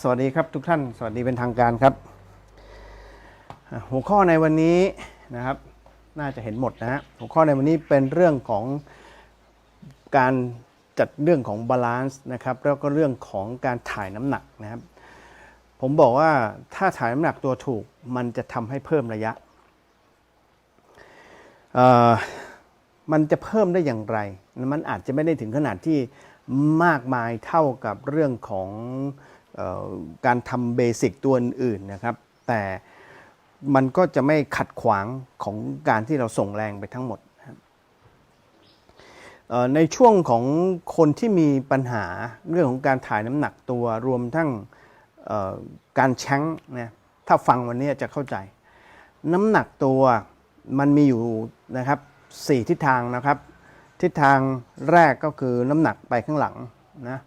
สวัสดีครับทุกท่าน สวัสดีเป็นทางการครับ หัวข้อในวันนี้นะครับ น่าจะเห็นหมดนะฮะหัวข้อในวันนี้เป็นเรื่องของการจัดเรื่องของบาลานซ์นะครับ แล้วก็เรื่องของการถ่ายน้ำหนักนะครับ ผมบอกว่าถ้าถ่ายน้ำหนักตัวถูกมันจะทำให้เพิ่มระยะ มันจะเพิ่มได้อย่างไร มันอาจจะไม่ได้ถึงขนาดที่มากมายเท่ากับเรื่องของ การทำเบสิกตัวอื่นนะครับ แต่มันก็จะไม่ขัดขวางของการที่เราส่งแรงไปทั้งหมด ในช่วงของคนที่มีปัญหาเรื่องของการถ่ายน้ำหนักตัวรวมทั้งการแช้งนะถ้าฟังวันนี้จะเข้าใจ น้ำหนักตัวมันมีอยู่นะครับสี่ทิศทางนะครับ ทิศทางแรกก็คือน้ำหนักไปข้างหลังนะ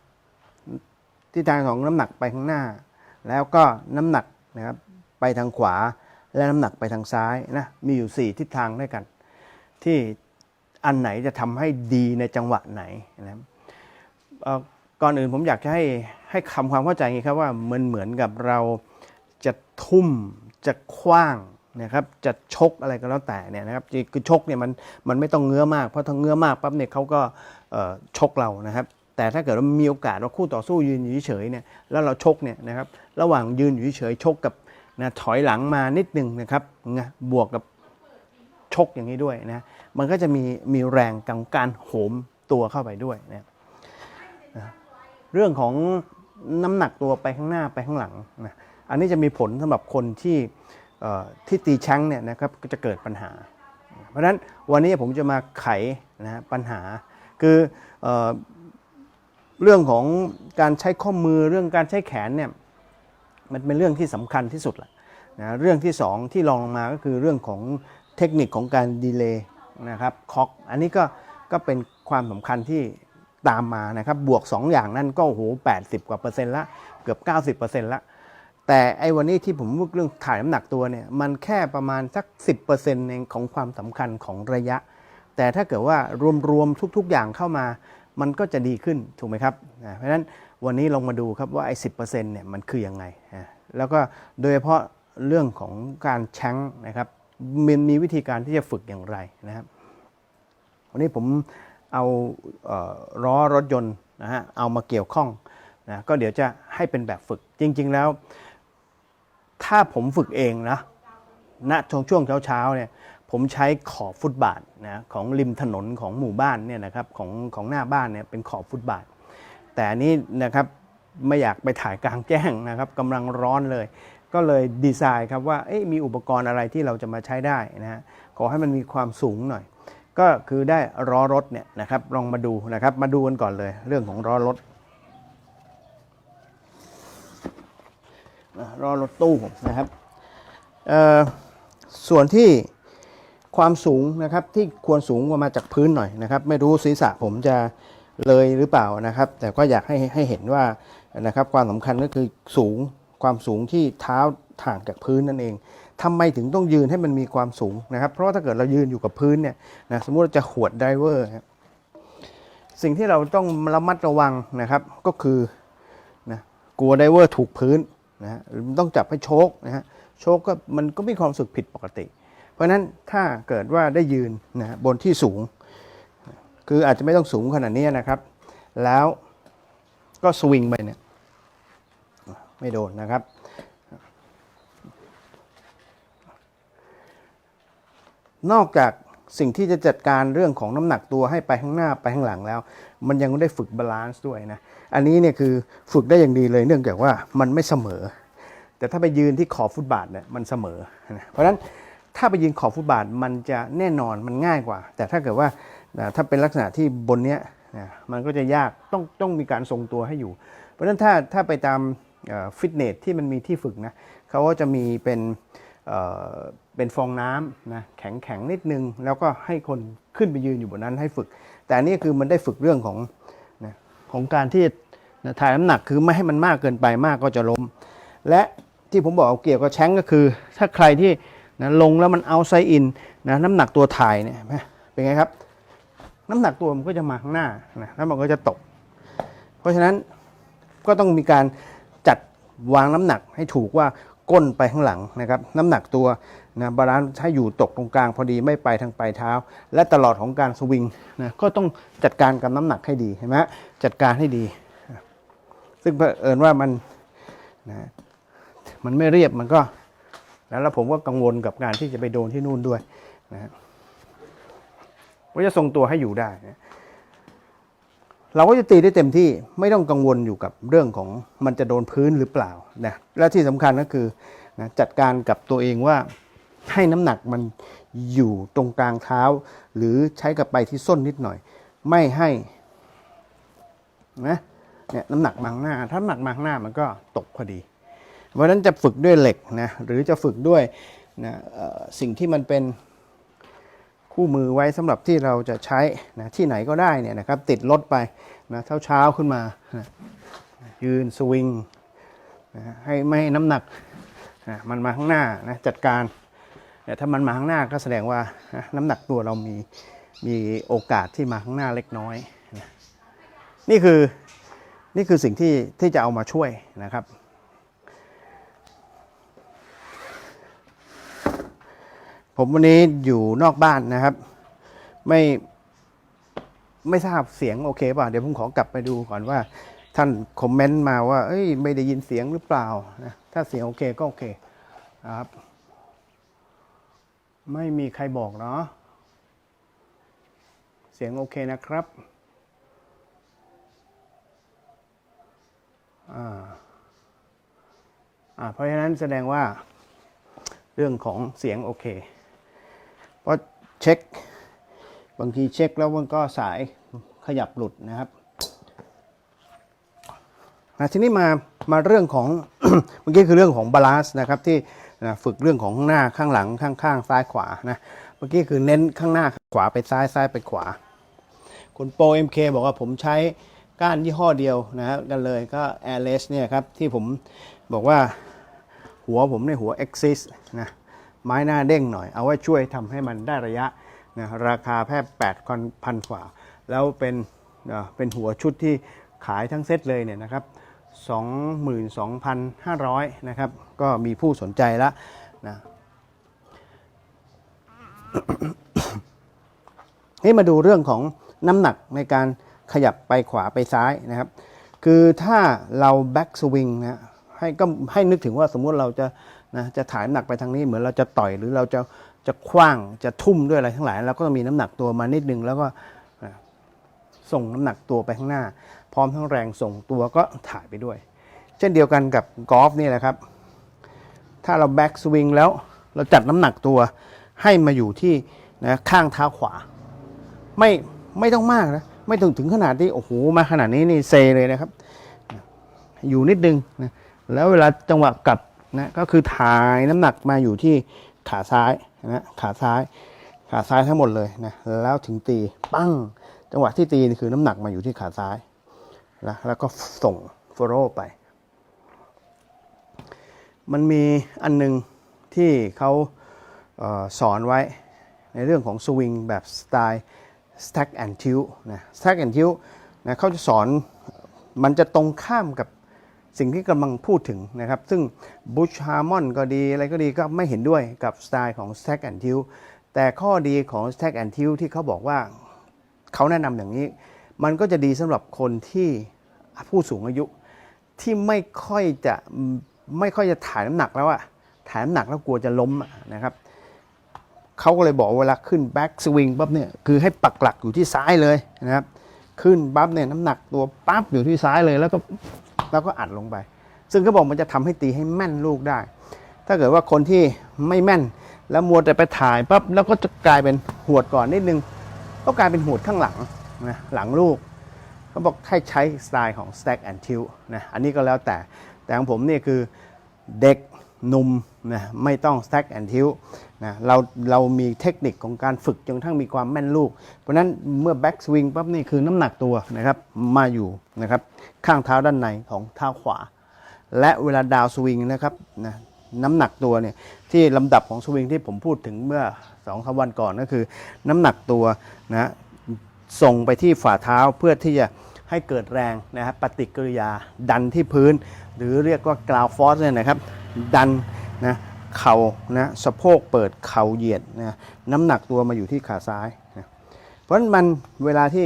ทิศทางของน้ำหนักไปข้างหน้า แล้วก็น้ำหนักนะครับไปทางขวาและน้ำหนักไปทางซ้ายนะมีอยู่สี่ทิศทางด้วยกัน ที่อันไหนจะทำให้ดีในจังหวะไหนนะครับก่อนอื่นผมอยากจะให้ให้คำความเข้าใจไงนี้ครับว่ามันเหมือนกับเราจะทุ่มจะคว้างนะครับจะชกอะไรก็แล้วแต่เนี่ยนะครับคือชกเนี่ยมันมันไม่ต้องเงื้อมากเพราะถ้าเงื้อมากปั๊บเนี่ยเขาก็ชกเรานะครับ แต่ถ้าเกิดว่ามีโอกาสว่าคู่ต่อสู้ยืนอยู่เฉยเนี่ยแล้วเราชกเนี่ยนะครับระหว่างยืนอยู่เฉยชกกับนะถอยหลังมานิดนึงนะครับบวกกับชกอย่างนี้ด้วยนะมันก็จะมีมีแรงกับการโหมตัวเข้าไปด้วยนะเรื่องของน้ำหนักตัวไปข้างหน้าไปข้างหลังนะอันนี้จะมีผลสำหรับคนที่ที่ตีแช้งเนี่ยนะครับก็จะเกิดปัญหา เพราะฉะนั้นวันนี้ผมจะมาไขนะปัญหาคืออ เรื่องของการใช้ข้อมือเรื่องการใช้แขนเนี่ยมันเป็นเรื่องที่สำคัญที่สุดแหละนะเรื่องที่สองที่รองลงมาก็คือเรื่องของเทคนิคของการดีเลย์นะครับคอกอันนี้ก็ก็เป็นความสำคัญที่ตามมานะครับบวก 2 อย่างนั่นก็โอ้โห80 กว่าเปอร์เซ็นต์ละเกือบ 90เปอร์เซ็นต์ละแต่ไอ้วันนี้ที่ผมพูดเรื่องถ่ายน้ำหนักตัวเนี่ยมันแค่ประมาณสัก 10เปอร์เซ็นต์เองของความสำคัญของระยะ แต่ถ้าเกิดว่ารวมๆทุกๆอย่างเข้ามา มันก็จะดีขึ้นถูกไหมครับเพราะฉะนั้นวันนี้ลองมาดูครับว่าไอ้สิเนี่ยมันคือยังไงแล้วก็โดยเฉพาะเรื่องของการแช้งนะครับมันมีวิธีการที่จะฝึกอย่างไรนะครับวันนี้ผมเอาเอ่อล้อรถยนต์นะฮะเอามาเกี่ยวข้องนะก็เดี๋ยวจะให้เป็นแบบฝึกจริง ๆ แล้ว ถ้าผมฝึกเองนะณช่วงช่วงเช้าๆเนี่ย ผมใช้ขอบฟุตบาทนะของริมถนนของหมู่บ้านเนี่ยนะครับของของหน้าบ้านเนี่ยเป็นขอบฟุตบาท แต่อันนี้นะครับไม่อยากไปถ่ายกลางแจ้งนะครับกำลังร้อนเลย ก็เลยดีไซน์ครับว่าเอ๊ะมีอุปกรณ์อะไรที่เราจะมาใช้ได้นะฮะขอให้มันมีความสูงหน่อย ก็คือได้ล้อรถเนี่ยนะครับลองมาดูนะครับมาดูกันก่อนเลย เรื่องของล้อรถล้อรถตู้นะครับส่วนที่ ความสูงนะครับที่ควรสูงกว่ามาจากพื้นหน่อยนะครับ ไม่รู้ศีรษะผมจะเลยหรือเปล่านะครับ แต่ก็อยากให้ให้เห็นว่านะครับความสำคัญก็คือสูงความสูงที่เท้าถ่างจากพื้นนั่นเองทำไมถึงต้องยืนให้มันมีความสูงนะครับ เพราะว่าถ้าเกิดเรายืนอยู่กับพื้นเนี่ยนะสมมุติเราจะขวดไดเวอร์ครับสิ่งที่เราต้องระมัดระวังนะครับก็คือนะกลัวไดเวอร์ถูกพื้นนะฮะต้องจับให้โชกนะฮะโชกก็มันก็มีความสึกผิดปกติ เพราะฉะนั้นถ้าเกิดว่าได้ยืนนะบนที่สูง คืออาจจะไม่ต้องสูงขนาดนี้นะครับ แล้วก็สวิงไปเนี่ยไม่โดนนะครับ นอกจากสิ่งที่จะจัดการเรื่องของน้ำหนักตัวให้ไปข้างหน้าไปข้างหลังแล้ว มันยังได้ฝึกบาลานซ์ด้วยนะ อันนี้เนี่ยคือฝึกได้อย่างดีเลยเนื่องจากว่ามันไม่เสมอ แต่ถ้าไปยืนที่ขอบฟุตบาทเนี่ยมันเสมอนะเพราะฉะนั้น ถ้าไปยืนขอบฟุตบาทมันจะแน่นอนมันง่ายกว่า แต่ถ้าเกิดว่าถ้าเป็นลักษณะที่บนเนี้ยมันก็จะยากต้องต้องมีการทรงตัวให้อยู่ เพราะฉะนั้นถ้าถ้าไปตามฟิตเนสที่มันมีที่ฝึกนะเขาก็จะมีเป็นเป็นฟองน้ำนะแข็งแข็งนิดนึง แล้วก็ให้คนขึ้นไปยืนอยู่บนนั้นให้ฝึก แต่อันนี่คือมันได้ฝึกเรื่องของนะของการที่นะถ่ายน้ำหนักคือไม่ให้มันมากเกินไปมากก็จะล้ม และที่ผมบอกเกี่ยวกับแช้งก็คือ ถ้าใครที่ นะลงแล้วมันเอาไซอินนะน้ำหนักตัวถ่ายเนี่ยเป็นไงครับ น้ำหนักตัวมันก็จะมาข้างหน้านะแล้วมันก็จะตก เพราะฉะนั้นก็ต้องมีการจัดวางน้ำหนักให้ถูกว่าก้นไปข้างหลังนะครับ น้ำหนักตัวนะบาลานซ์ให้อยู่ตกตรงกลางพอดีไม่ไปทางปลายเท้า และตลอดของการสวิงนะก็ต้องจัดการกับน้ำหนักให้ดีเห็นไหมจัดการให้ดี ซึ่งเผอิญว่ามันนะมันไม่เรียบมันก็ แล้วแล้วผมก็กังวลกับการที่จะไปโดนที่นู่นด้วยนะฮะว่าจะทรงตัวให้อยู่ได้นะเราก็จะตีได้เต็มที่ไม่ต้องกังวลอยู่กับเรื่องของมันจะโดนพื้นหรือเปล่านะและที่สำคัญก็คือนะจัดการกับตัวเองว่าให้น้ำหนักมันอยู่ตรงกลางเท้า หรือใช้กับไปที่ส้นนิดหน่อย ไม่ให้นะเนี่ยน้ำหนักมาข้างหน้า ถ้าน้ำหนักมาข้างหน้ามันก็ตกพอดี เพราะนั้นจะฝึกด้วยเหล็กนะหรือจะฝึกด้วยนะสิ่งที่มันเป็นคู่มือไว้สำหรับที่เราจะใช้นะที่ไหนก็ได้เนี่ยนะครับติดรถไปนะเช้าเช้าขึ้นมานะยืนสวิงนะให้ไม่ให้น้ำหนักนะมันมาข้างหน้านะจัดการแต่ถ้ามันมาข้างหน้าก็แสดงว่านะน้ำหนักตัวเรามีมีโอกาสที่มาข้างหน้าเล็กน้อยนะนี่คือนี่คือสิ่งที่ที่จะเอามาช่วยนะครับ ผมวันนี้อยู่นอกบ้านนะครับ ไม่ไม่ทราบเสียงโอเคป่ะเดี๋ยวผมขอกลับไปดูก่อนว่า ท่านคอมเมนต์มาว่า เอ้ย ไม่ได้ยินเสียงหรือเปล่านะถ้าเสียงโอเคก็โอเคนะครับ ไม่มีใครบอกเนาะเสียงโอเคนะครับอ่าอ่าเพราะฉะนั้นแสดงว่าเรื่องของเสียงโอเค เพราะเช็ค บางทีเช็คแล้วมันก็สายขยับหลุดนะครับนะทีนี้มามาเรื่องของเมื่อกี้คือเรื่องของบาลานซ์นะครับที่นะฝึกเรื่องของข้างหน้าข้างหลังข้างข้างซ้ายขวานะเมื่อกี้คือเน้นข้างหน้าขวาไปซ้ายซ้ายไปขวา คุณโปร MK บอกว่าผมใช้ก้านยี่ห้อเดียวนะครับกันเลยก็ Airless เนี่ยครับที่ผมบอกว่าหัวผมในหัว Axis นะ ไม้หน้าเด้งหน่อย เอาไว้ช่วยทำให้มันได้ระยะนะราคาแค่8พันกว่า แล้วเป็นเอ่อเป็นหัวชุดที่ขายทั้งเซตเลยเนี่ยนะครับ22,500นะครับ ก็มีผู้สนใจแล้วนะนี่มาดูเรื่องของน้ำหนักในการขยับไปขวาไปซ้ายนะครับ คือถ้าเราแบ็กสวิงนะให้ก็ให้นึกถึงว่าสมมุติเราจะ นะจะถ่ายน้ำหนักไปทางนี้เหมือนเราจะต่อยหรือเราจะจะคว้างจะทุ่มด้วยอะไรทั้งหลายเราก็ต้องมีน้ำหนักตัวมานิดนึงแล้วก็ส่งน้ำหนักตัวไปข้างหน้า พร้อมทั้งแรงส่งตัวก็ถ่ายไปด้วย เช่นเดียวกันกับกอล์ฟนี่แหละครับ ถ้าเราแบ็กสวิงแล้วเราจัดน้ำหนักตัวให้มาอยู่ที่นะข้างเท้าขวา ไม่ไม่ต้องมากนะไม่ถึงถึงขนาดที่โอ้โหมาขนาดนี้นี่เซเลยนะครับ อยู่นิดนึงนะแล้วเวลาจังหวะกลับ นะก็คือถ่ายน้ำหนักมาอยู่ที่ขาซ้ายนะขาซ้ายขาซ้ายทั้งหมดเลยนะแล้วถึงตีปั้งจังหวะที่ตีนี่คือน้ำหนักมาอยู่ที่ขาซ้ายนะแล้วก็ส่งฟโรไป มันมีอันหนึงที่เขาเออสอนไว้ในเรื่องของสวิงแบบสไตล์ stack and tilt นะ stack and tilt นะเขาจะสอนมันจะตรงข้ามกับ สิ่งที่กำลังพูดถึงนะครับ ซึ่ง Bush Harmon ก็ดีอะไรก็ดีก็ไม่เห็นด้วยกับสไตล์ของ stack and t i l แต่ข้อดีของ stack and t i l ที่เขาบอกว่าเขาแนะนำอย่างนี้ มันก็จะดีสำหรับคนที่ผู้สูงอายุที่ไม่ค่อยจะไม่ค่อยจะถ่ายน้ำหนักแล้วอะถ่ายน้ำหนักแล้วกลัวจะล้มนะครับเขาก็เลยบอกเวลาขึ้นแบ็กสวิงปั๊บเนี่ยคือให้ปักหลักอยู่ที่ซ้ายเลยนะครับ ขึ้นปั๊บเนี่ยน้ำหนักตัวปั๊บอยู่ที่ซ้ายเลยแล้วก็ แล้วก็อัดลงไป ซึ่งเขาบอกมันจะทำให้ตีให้แม่นลูกได้ ถ้าเกิดว่าคนที่ไม่แม่น แล้วมัวแต่ไปถ่ายปั๊บแล้วก็จะกลายเป็นหวดก่อนนิดนึง ก็กลายเป็นหวดข้างหลังนะหลังลูกเขาบอกให้ใช้สไตล์ของ stack and tilt นะอันนี้ก็แล้วแต่แต่ของผมนี่คือเด็ก นุ่มนะไม่ต้อง stack and tilt นะเราเรามีเทคนิคของการฝึกจนทั่งมีความแม่นลูก เพราะนั้นเมื่อ back swing ปั๊บนี่คือน้ำหนักตัวนะครับมาอยู่นะครับข้างเท้าด้านในของเท้าขวา และเวลาดาวสวิงนะครับนะน้ำหนักตัวเนี่ยที่ลำดับของสวิงที่ผมพูดถึงเมื่อสองสามวันก่อนก็คือ น้ำหนักตัวนะส่งไปที่ฝ่าเท้าเพื่อที่จะให้เกิดแรงนะครับปฏิกิริยาดันที่พื้น หรือเรียกว่ากราวฟอสเนี่ยนะครับ ดันนะเข่านะสะโพกเปิดเข่าเหยียดนะน้ำหนักตัวมาอยู่ที่ขาซ้ายนะเพราะฉะนั้นมันเวลาที่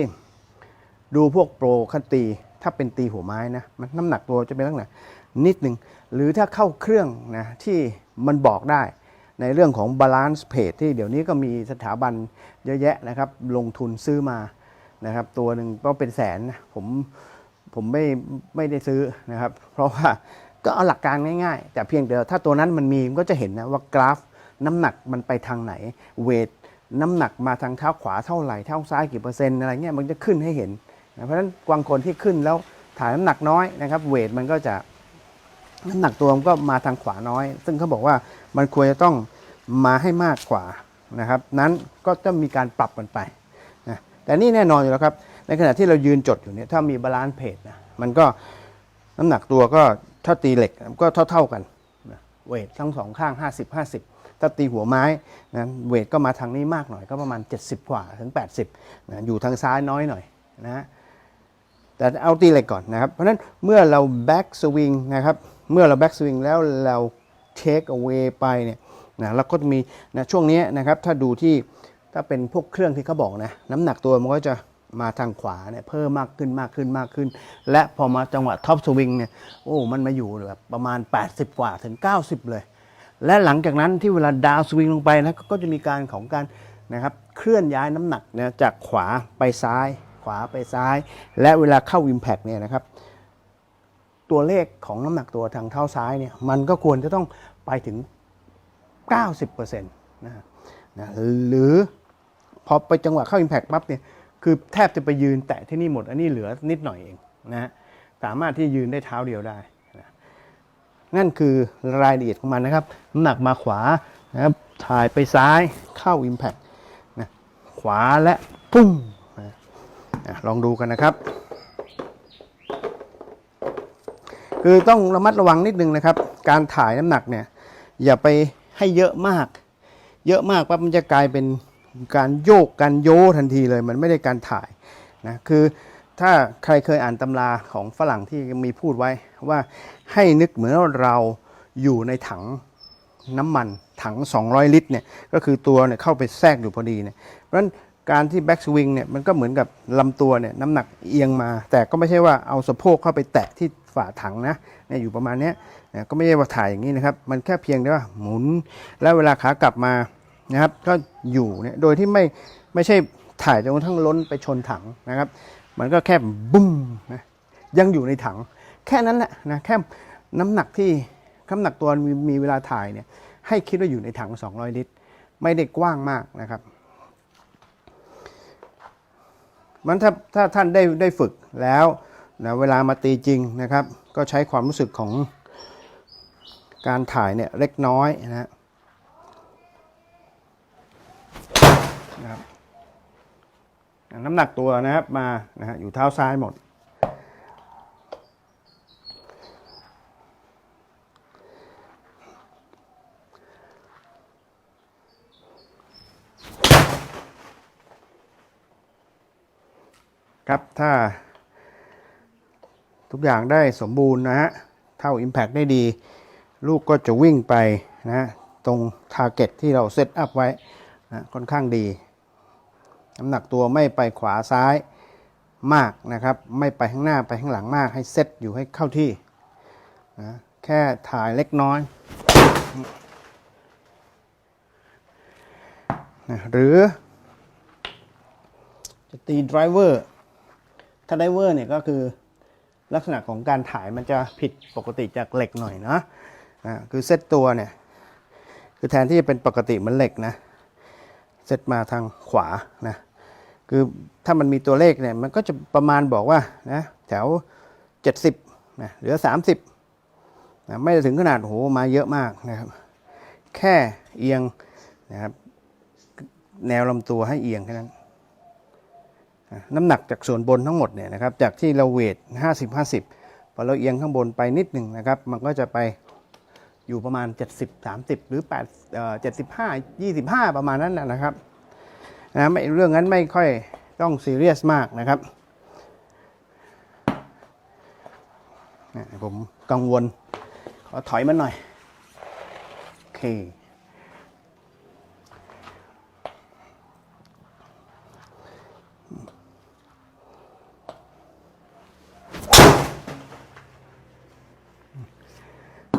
ดูพวกโปรคันตีถ้าเป็นตีหัวไม้นะมันน้ำหนักตัวจะเป็นลักษณะนิดหนึ่งหรือถ้าเข้าเครื่องนะที่มันบอกได้ในเรื่องของบาลานซ์เพจที่เดี๋ยวนี้ก็มีสถาบันเยอะแยะนะครับ ลงทุนซื้อมานะครับ ตัวหนึ่งก็เป็นแสนนะผมผมไม่ไม่ได้ซื้อนะครับ เพราะว่า ก็เอาหลักการง่ายๆ แต่เพียงเดียวถ้าตัวนั้นมันมีมันก็จะเห็นนะว่ากราฟน้ำหนักมันไปทางไหน เวทน้ำหนักมาทางเท้าขวาเท่าไหร่เท้าซ้ายกี่เปอร์เซ็นต์อะไรเงี้ยมันจะขึ้นให้เห็นนะเพราะฉะนั้นบางคนที่ขึ้นแล้วถ่ายน้ำหนักน้อยนะครับเวทมันก็จะน้ำหนักตัวมันก็มาทางขวาน้อย ซึ่งเขาบอกว่ามันควรจะต้องมาให้มากกว่านะครับ นั้นก็ต้องมีการปรับกันไปนะแต่นี่แน่นอนอยู่แล้วครับ ในขณะที่เรายืนจดอยู่เนี่ยถ้ามีบาลานซ์เพจนะมันก็น้ำหนักตัวก็ ถ้าตีเหล็กก็เท่าๆกันนะเวททั้งสองข้าง 50 50 ถ้าตีหัวไม้นะเวทก็มาทางนี้มากหน่อยก็ประมาณ 70 กว่าถึง 80นะอยู่ทางซ้ายน้อยหน่อยนะแต่เอาตีเหล็กก่อนนะครับ เพราะฉะนั้นเมื่อเราแบ็กสวิงนะครับเมื่อเราแบ็กสวิงแล้วเราเทคเอา a y ไปเนี่ยนะเราก็มีนะช่วงนี้นะครับถ้าดูที่ถ้าเป็นพวกเครื่องที่เขาบอกนะน้ำหนักตัวมันก็จะ มาทางขวาเนี่ยเพิ่มมากขึ้นมากขึ้นมากขึ้น และพอมาจังหวะท็อปสวิงเนี่ยโอ้มันมาอยู่แบบประมาณ 80 กว่าถึง 90 เลย และหลังจากนั้นที่เวลาดาวสวิงลงไปนะก็จะมีการของการนะครับเคลื่อนย้ายน้ำหนักนะจากขวาไปซ้าย ขวาไปซ้าย และเวลาเข้า Impact เนี่ยนะครับตัวเลขของน้ำหนักตัวทางเท้าซ้ายเนี่ยมันก็ควรจะต้องไปถึง 90%นะฮะนะหรือพอไปจังหวะเข้า Impact ปั๊บเนี่ย คือแทบจะไปยืนแตะที่นี่หมด อันนี้เหลือนิดหน่อยเองนะฮะสามารถที่ยืนได้เท้าเดียวได้นะนั่นคือรายละเอียดของมันนะครับน้ำหนักมาขวานะครับถ่ายไปซ้ายเข้า Impact นะขวาและปุ้งนะอะลองดูกันนะครับ คือต้องระมัดระวังนิดนึงนะครับ การถ่ายน้ำหนักเนี่ยอย่าไปให้เยอะมาก เยอะมากปั๊บมันจะกลายเป็น การโยกการโยทันทีเลย มันไม่ได้การถ่ายนะคือถ้าใครเคยอ่านตำราของฝรั่งที่มีพูดไว้ว่าให้นึกเหมือนว่าเราอยู่ในถังน้ำมันถัง 200 ลิตรเนี่ยก็คือตัวเนี่ยเข้าไปแทรกอยู่พอดีเนี่ยเพราะฉะนั้นการที่แบ็กสวิงเนี่ยมันก็เหมือนกับลำตัวเนี่ยน้ำหนักเอียงมา แต่ก็ไม่ใช่ว่าเอาสะโพกเข้าไปแตะที่ฝาถังนะเนี่ยอยู่ประมาณนี้นก็ไม่ใช่ว่าถ่ายอย่างนี้นะครับ มันแค่เพียงแต่ว่าหมุน แล้วเวลาขากลับมา นะครับ ก็อยู่เนี่ยโดยที่ไม่ไม่ใช่ถ่ายจนกระทั่งล้นไปชนถังนะครับ มันก็แค่บุ้มนะยังอยู่ในถัง แค่นั้นแหละนะแค่น้ำหนักที่น้ำหนักตัวมีมีเวลาถ่ายเนี่ยให้คิดว่าอยู่ในถัง 200 ลิตร ไม่ได้กว้างมากนะครับมันถ้าถ้าท่านได้ได้ฝึกแล้วนะเวลามาตีจริงนะครับ ก็ใช้ความรู้สึกของการถ่ายเนี่ยเล็กน้อยนะฮะ นะครับน้ำหนักตัวนะครับมานะฮะอยู่เท้าซ้ายหมด ครับถ้า ทุกอย่างได้สมบูรณ์นะฮะเท่า Impact ได้ดี ลูกก็จะวิ่งไปนะตรง Target ที่เราเซตอัพไว้นะค่อนข้างดี น้ำหนักตัวไม่ไปขวาซ้ายมากนะครับ ไม่ไปข้างหน้าไปข้างหลังมาก ให้เซตอยู่ให้เข้าที่นะแค่ถ่ายเล็กน้อยนะหรือจะตีดรเวอร์ถ้าไดรเวอร์เนี่ยก็คือลักษณะของการถ่ายมันจะผิดปกติจากเหล็กหน่อยนะอ่าคือเซตตัวเนี่ย คือแทนที่จะเป็นปกติเหมือนเหล็กนะ เซตมาทางขวานะ คือถ้ามันมีตัวเลขเนี่ยมันก็จะประมาณบอกว่านะแถว 70นะเหลือ 30นะไม่ถึงขนาดโหมาเยอะมากนะครับ แค่เอียงนะครับแนวลำตัวให้เอียงแค่นั้น น้ำหนักจากส่วนบนทั้งหมดเนี่ยนะครับ จากที่เราเวท 50 50 พอเราเอียงข้างบนไปนิดหนึ่งนะครับ มันก็จะไปอยู่ประมาณ 70 30 หรือ8เอ่อ75 25 ประมาณนั้นนะครับ นะไม่เรื่องนั้นไม่ค่อยต้องซีเรียสมากนะครับผมกังวล ขอถอยมันหน่อย โอเค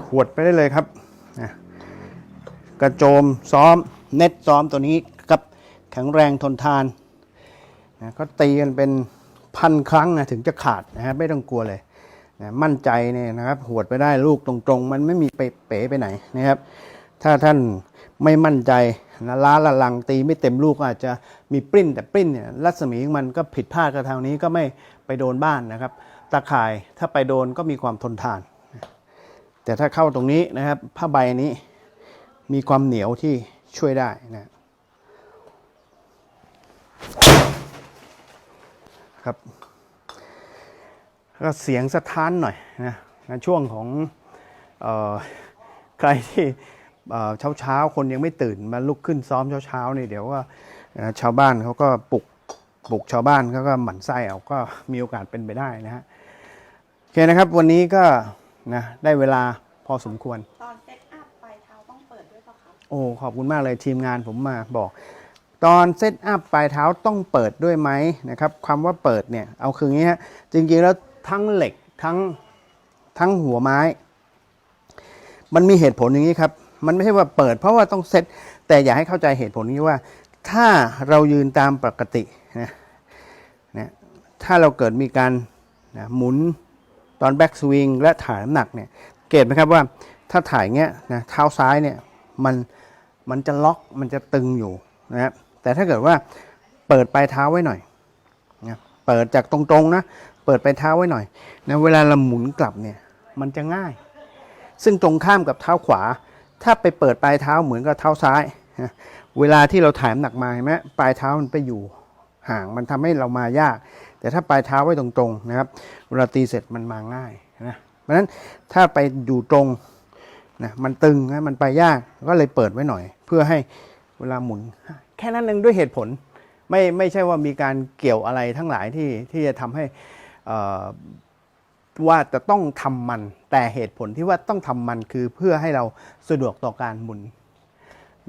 ขวดไปได้เลยครับ กระโจมซ้อม เน็ตซ้อมตัวนี้ แข็งแรงทนทานนะก็ตีกันเป็นพันครั้งนะถึงจะขาดนะครับไม่ต้องกลัวเลยนะมั่นใจเนี่ยนะครับหวดไปได้ลูกตรงๆ มันไม่มีไปเป๋ไปไหนนะครับ ถ้าท่านไม่มั่นใจนะล้าละลังตีไม่เต็มลูกอาจจะมีปริ้นแต่ปริ้นเนี่ยรัศมีของมันก็ผิดพลาดกับทางนี้ก็ไม่ไปโดนบ้านนะครับ ตาข่ายถ้าไปโดนก็มีความทนทาน แต่ถ้าเข้าตรงนี้นะครับผ้าใบนี้มีความเหนียวที่ช่วยได้นะ ครับ ก็เสียงสะท้านหน่อยนะในช่วงของเออใครที่เช้าเช้าๆคนยังไม่ตื่นมาลุกขึ้นซ้อมเช้าเช้าๆนี่เดี๋ยวว่าเอ่อชาวบ้านเขาก็ปลุกปลุกชาวบ้านเขาก็หมั่นไส้เอาก็มีโอกาสเป็นไปได้นะฮะโอเคนะครับวันนี้ก็นะได้เวลาพอสมควร ตอนเซตอัพปลายเท้าต้องเปิดด้วยป่ะครับโอ้ขอบคุณมากเลยทีมงานผมมาบอก ตอนเซตอัพปลายเท้าต้องเปิดด้วยไหมนะครับคำว่าเปิดเนี่ยเอาคืออย่างนี้ฮะจริงๆแล้วทั้งเหล็กทั้งทั้งหัวไม้ มันมีเหตุผลอย่างนี้ครับมันไม่ใช่ว่าเปิดเพราะว่าต้องเซตแต่อย่าให้เข้าใจเหตุผลนี้ว่า ถ้าเรายืนตามปกตินะนะถ้าเราเกิดมีการนะหมุนตอนแบ็กสวิงและถ่ายน้ำหนักเนี่ยเกตไหมครับว่าถ้าถ่ายเงี้ยนะเท้าซ้ายเนี่ยมันมันจะล็อกมันจะตึงอยู่นะครับ แต่ถ้าเกิดว่าเปิดปลายเท้าไว้หน่อยนะเปิดจากตรงๆนะ เปิดปลายเท้าไว้หน่อยนะเวลาเราหมุนกลับเนี่ยมันจะง่าย ซึ่งตรงข้ามกับเท้าขวา ถ้าไปเปิดปลายเท้าเหมือนกับเท้าซ้ายนะเวลาที่เราถ่ายน้ำหนักมาเห็นไหมปลายเท้ามันไปอยู่ห่างมันทำให้เรามายาก แต่ถ้าปลายเท้าไว้ตรงๆนะครับเวลาตีเสร็จมันมาง่ายนะเพราะฉะนั้นถ้าไปอยู่ตรงนะมันตึงนะมันไปยากก็เลยเปิดไว้หน่อย เพื่อให้เวลาหมุน แค่นั้นเองด้วยเหตุผล ไม่ไม่ใช่ว่ามีการเกี่ยวอะไรทั้งหลายที่ที่จะทำให้เอ่อว่าจะต้องทำมัน แต่เหตุผลที่ว่าต้องทำมันคือเพื่อให้เราสะดวกต่อการหมุน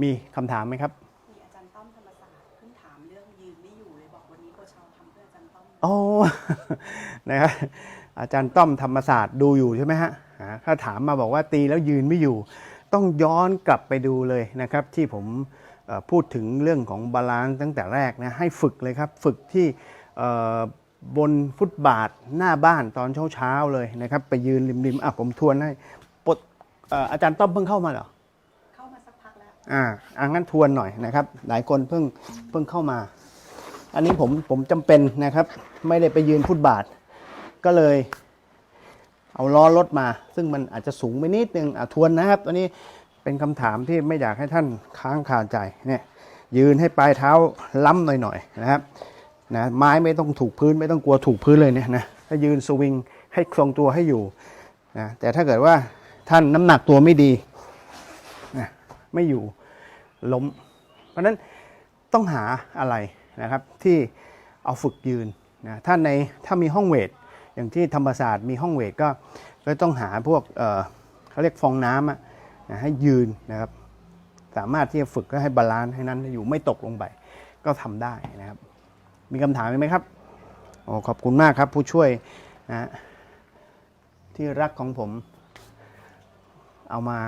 มีคำถามไหมครับมีอาจารย์ต้อมธรรมศาสตร์เพิ่งถามเรื่องยืนไม่อยู่เลยบอกวันนี้โคชาวทำเพื่ออาจารย์ต้อมโอ้นะครับอาจารย์ต้อมธรรมศาสตร์ดูอยู่ใช่ไหมฮะอ่าถ้าถามมาบอกว่าตีแล้วยืนไม่อยู่ ต้องย้อนกลับไปดูเลยนะครับ ที่ผมเอ่อ พูดถึงเรื่องของบาลานซ์ตั้งแต่แรกนะให้ฝึกเลยครับ ฝึกที่เอ่อบนฟุตบาทหน้าบ้านตอนเช้าๆเลยนะครับ ไปยืนริมๆอะผมทวนให้ปดเอ่ออาจารย์ต้อมเพิ่งเข้ามาเหรอเข้ามาสักพักแล้วอ่าอังั้นทวนหน่อยนะครับ หลายคนเพิ่งเพิ่งเข้ามา อันนี้ผมผมจำเป็นนะครับ ไม่ได้ไปยืนฟุตบาท ก็เลย เอาล้อรถมา ซึ่งมันอาจจะสูงไปนิดนึงอะทวนนะครับตัวนี้ เป็นคำถามที่ไม่อยากให้ท่านค้างคาใจเนี่ยยืนให้ปลายเท้าล้ำหน่อยๆนะครับนะไม้ไม่ต้องถูกพื้นไม่ต้องกลัวถูกพื้นเลยเนี่ยนะถ้ายืนสวิงให้ทรงตัวให้อยู่นะแต่ถ้าเกิดว่าท่านน้ำหนักตัวไม่ดีนะไม่อยู่ล้ม เพราะนั้นต้องหาอะไรนะครับที่เอาฝึกยืนนะถ้าในถ้ามีห้องเวท อย่างที่ธรรมศาสตร์มีห้องเวทก็ก็ต้องหาพวกเออเขาเรียกฟองน้ำอะ นะให้ยืนนะครับ สามารถที่จะฝึกให้บาลานซ์ให้นั้นอยู่ไม่ตกลงไป ก็ทำได้นะครับ มีคำถามไหมครับโอ้ขอบคุณมากครับ ผู้ช่วยนะฮะที่รักของผม เอามา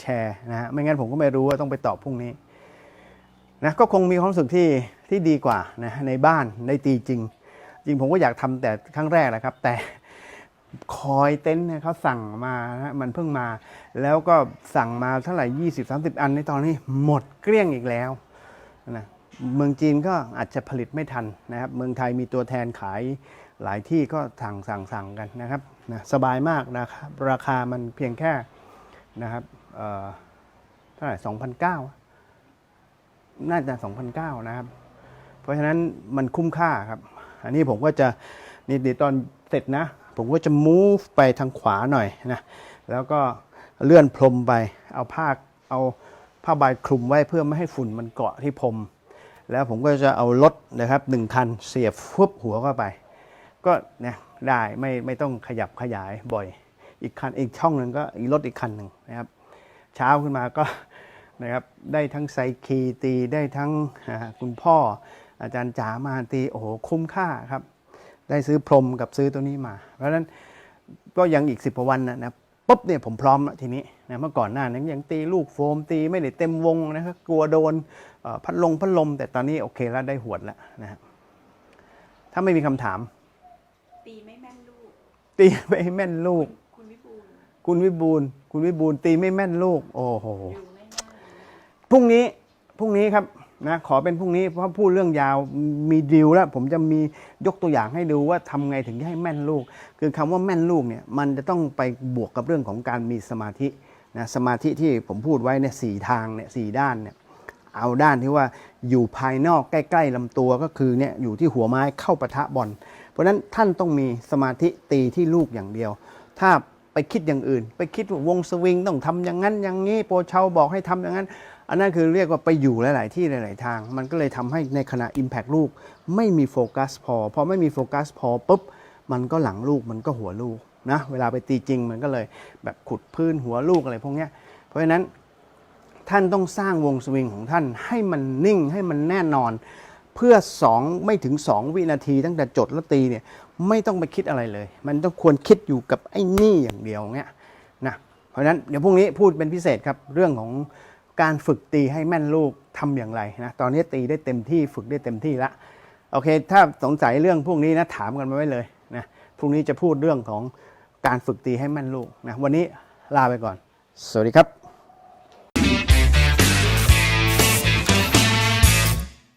แชร์นะฮะไม่งั้นผมก็ไม่รู้ว่าต้องไปตอบพรุ่งนี้นะก็คงมีความรู้สึกที่ที่ดีกว่านะในบ้านได้ตีจริง จริงผมก็อยากทำแต่ครั้งแรกแหละครับ แต่ คอยเต็นท์เขาสั่งมานะมันเพิ่งมา แล้วก็สั่งมาเท่าไหร่20 30อันในตอนนี้หมดเกลี้ยงอีกแล้วนะเมืองจีนก็อาจจะผลิตไม่ทันนะครับ เมืองไทยมีตัวแทนขายหลายที่ก็สั่งสั่งสั่งกันนะครับนะสบายมากนะครับราคามันเพียงแค่นะครับเท่าไหร่2,009น่าจะ2,009นเก้านะครับ เพราะฉะนั้นมันคุ้มค่าครับ อันนี้ผมก็จะนี่ตอนเสร็จนะ ผมก็จะ move ไปทางขวาหน่อยนะแล้วก็เลื่อนพรมไปเอาผ้าเอาผ้าใบคลุมไว้เพื่อไม่ให้ฝุ่นมันเกาะที่พรมแล้วผมก็จะเอารถนะครับหนึ่งคันเสียบฟุบหัวเข้าไป ก็เนี่ยได้ไม่ไม่ต้องขยับขยายบ่อย อีกคันอีกช่องหนึ่งก็อีกรถอีกคันหนึ่งนะครับ เช้าขึ้นมาก็นะครับได้ทั้งไซคีตีได้ทั้งคุณพ่ออาจารย์จ๋ามาตีโอ้โหคุ้มค่าครับ ได้ซื้อพรมกับซื้อตัวนี้มา เพราะฉะนั้นก็ยังอีกสิบกว่าวันนะนะปุ๊บเนี่ยผมพร้อมแล้วทีนี้นะเมื่อก่อนหน้านั้นยังตีลูกโฟมตีไม่ได้เต็มวงนะครับกลัวโดนเอ่อพัดลงพัดลม แต่ตอนนี้โอเคแล้วได้หวดแล้วนะครับถ้าไม่มีคำถาม ตีไม่แม่นลูก ตีไปให้แม่นลูก คุณวิบูลย์คุณวิบูลย์คุณวิบูลย์ตีไม่แม่นลูก โอ้โหอยู่ไม่แม่นเลยพรุ่งนี้พรุ่งนี้ครับ นะขอเป็นพรุ่งนี้เพราะพูดเรื่องยาวมีดีลแล้ว ผมจะมียกตัวอย่างให้ดูว่าทำไงถึงจะให้แม่นลูก คือคำว่าแม่นลูกเนี่ยมันจะต้องไปบวกกับเรื่องของการมีสมาธินะสมาธิที่ผมพูดไว้เนี่ยสี่ทางเนี่ยสี่ด้านเนี่ยเอาด้านที่ว่าอยู่ภายนอกใกล้ ๆลำตัวก็คือเนี่ยอยู่ที่หัวไม้เข้าปะทะบอลเพราะฉะนั้นท่านต้องมีสมาธิตีที่ลูกอย่างเดียว ถ้าไปคิดอย่างอื่น ไปคิดว่าวงสวิงต้องทำอย่างนั้นอย่างนี้โปรเชาบอกให้ทำอย่างนั้น อันนั้นคือเรียกว่าไปอยู่หลาย ๆ ที่หลาย ๆ ทาง มันก็เลยทำให้ในขณะ Impact ลูกไม่มีโฟกัสพอ พอไม่มีโฟกัสพอปุ๊บ มันก็หลังลูกมันก็หัวลูกนะเวลาไปตีจริงมันก็เลยแบบขุดพื้นหัวลูกอะไรพวกนี้เพราะฉะนั้นท่านต้องสร้างวงสวิงของท่านให้มันนิ่งให้มันแน่นอน เพื่อ 2 ไม่ถึง 2 วินาทีตั้งแต่จดแล้วตีเนี่ยไม่ต้องไปคิดอะไรเลย มันต้องควรคิดอยู่กับไอ้นี่อย่างเดียวเงี้ยนะเพราะฉะนั้นเดี๋ยวพรุ่งนี้พูดเป็นพิเศษครับเรื่องของ การฝึกตีให้แม่นลูกทำอย่างไรนะตอนนี้ตีได้เต็มที่ฝึกได้เต็มที่ละโอเค ถ้าสงสัยเรื่องพวกนี้นะถามกันมาไว้เลยนะพรุ่งนี้จะพูดเรื่องของการฝึกตีให้แม่นลูกนะวันนี้ลาไปก่อน สวัสดีครับ